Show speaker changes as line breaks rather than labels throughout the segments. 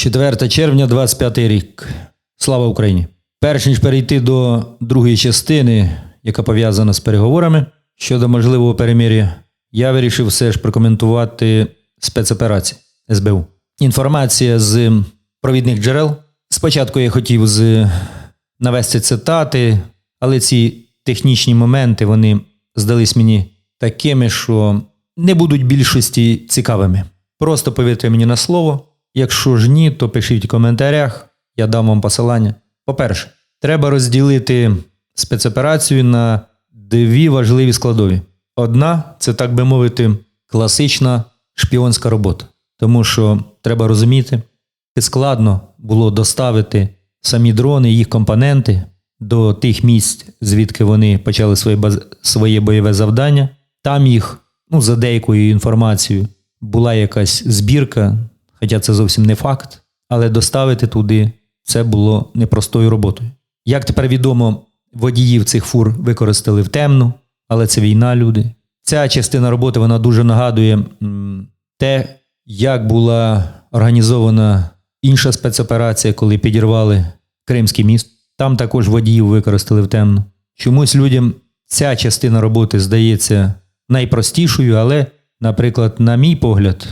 4 червня, 25 рік. Слава Україні! Перш ніж перейти до другої частини, яка пов'язана з переговорами щодо можливого перемир'я, я вирішив все ж прокоментувати спецоперації СБУ. Інформація з провідних джерел. Спочатку я хотів з навести цитати, але ці технічні моменти вони здались мені такими, що не будуть більшості цікавими. Просто повірте мені на слово. Якщо ж ні, то пишіть в коментарях, я дам вам посилання. По-перше, треба розділити спецоперацію на дві важливі складові. Одна це, так би мовити, класична шпіонська робота. Тому що треба розуміти, і складно було доставити самі дрони, їх компоненти до тих місць, звідки вони почали своє, своє бойове завдання. Там їх, ну, за деякою інформацією, була якась збірка, хоча це зовсім не факт, але доставити туди це було непростою роботою. Як тепер відомо, водіїв цих фур використали в темну, але це війна, люди. Ця частина роботи вона дуже нагадує те, як була організована інша спецоперація, коли підірвали Кримський міст. Там також водіїв використали в темну. Чомусь людям ця частина роботи здається найпростішою, але, наприклад, на мій погляд,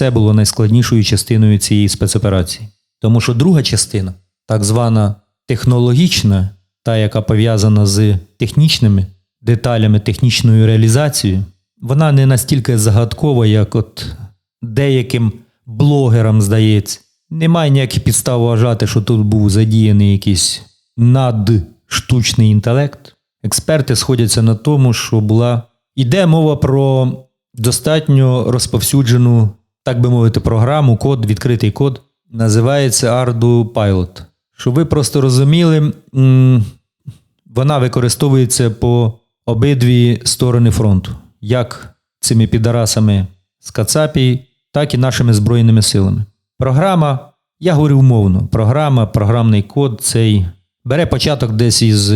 це було найскладнішою частиною цієї спецоперації. Тому що друга частина, так звана технологічна, та, яка пов'язана з технічними деталями, технічною реалізацією, вона не настільки загадкова, як от деяким блогерам здається. Немає ніяких підстав вважати, що тут був задіяний якийсь надштучний інтелект. Експерти сходяться на тому, що була іде мова про достатньо розповсюджену, так би мовити, програму, код, відкритий код, називається Ardu Pilot. Щоб ви просто розуміли, вона використовується по обидві сторони фронту, як цими підарасами з Кацапії, так і нашими Збройними силами. Програма, я говорю умовно, програма, програмний код цей бере початок десь із,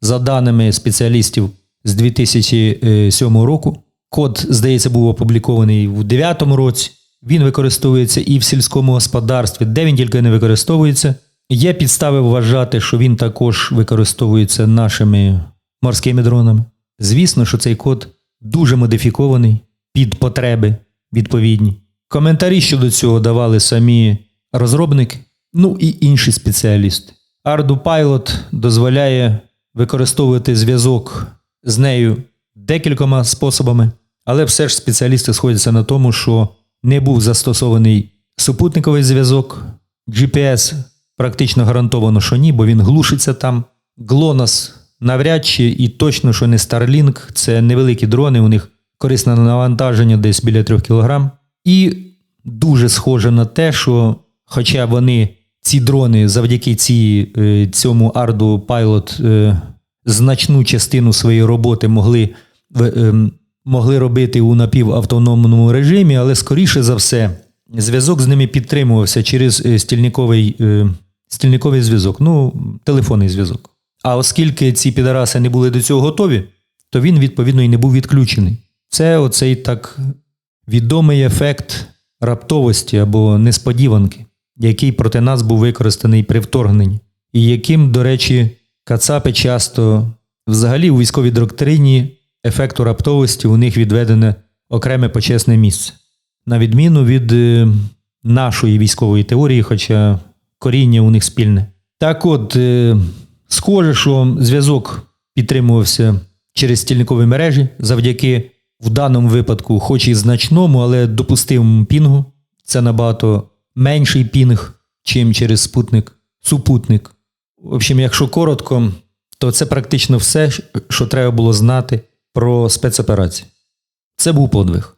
за даними спеціалістів з 2007 року. Код, здається, був опублікований у 2009 році. Він використовується і в сільському господарстві, де він тільки не використовується. Є підстави вважати, що він також використовується нашими морськими дронами. Звісно, що цей код дуже модифікований під потреби відповідні. Коментарі щодо цього давали самі розробники, ну і інші спеціалісти. Ardu Pilot дозволяє використовувати зв'язок з нею декількома способами, але все ж спеціалісти сходяться на тому, що не був застосований супутниковий зв'язок, GPS практично гарантовано, що ні, бо він глушиться там. GLONASS навряд чи і точно, що не Starlink, це невеликі дрони, у них корисне навантаження десь біля 3 кг. І дуже схоже на те, що, хоча вони, ці дрони, завдяки ці, е, цьому Ardu Pilot е, значну частину своєї роботи могли, ем, могли робити у напівавтономному режимі, але скоріше за все, зв'язок з ними підтримувався через е, стільниковий, е, стільниковий зв'язок, ну, телефонний зв'язок. А оскільки ці підараси не були до цього готові, то він, відповідно, і не був відключений. Це оцей так відомий ефект раптовості або несподіванки, який проти нас був використаний при вторгненні, і яким, до речі, Кацапи часто взагалі у військовій доктрині ефекту раптовості у них відведене окреме почесне місце, на відміну від е, нашої військової теорії, хоча коріння у них спільне. Так от, е, схоже, що зв'язок підтримувався через стільникові мережі завдяки в даному випадку, хоч і значному, але допустимому пінгу. Це набагато менший пінг, чим через спутник, супутник. В общем, якщо коротко, то це практично все, що треба було знати про спецоперації. Це був подвиг.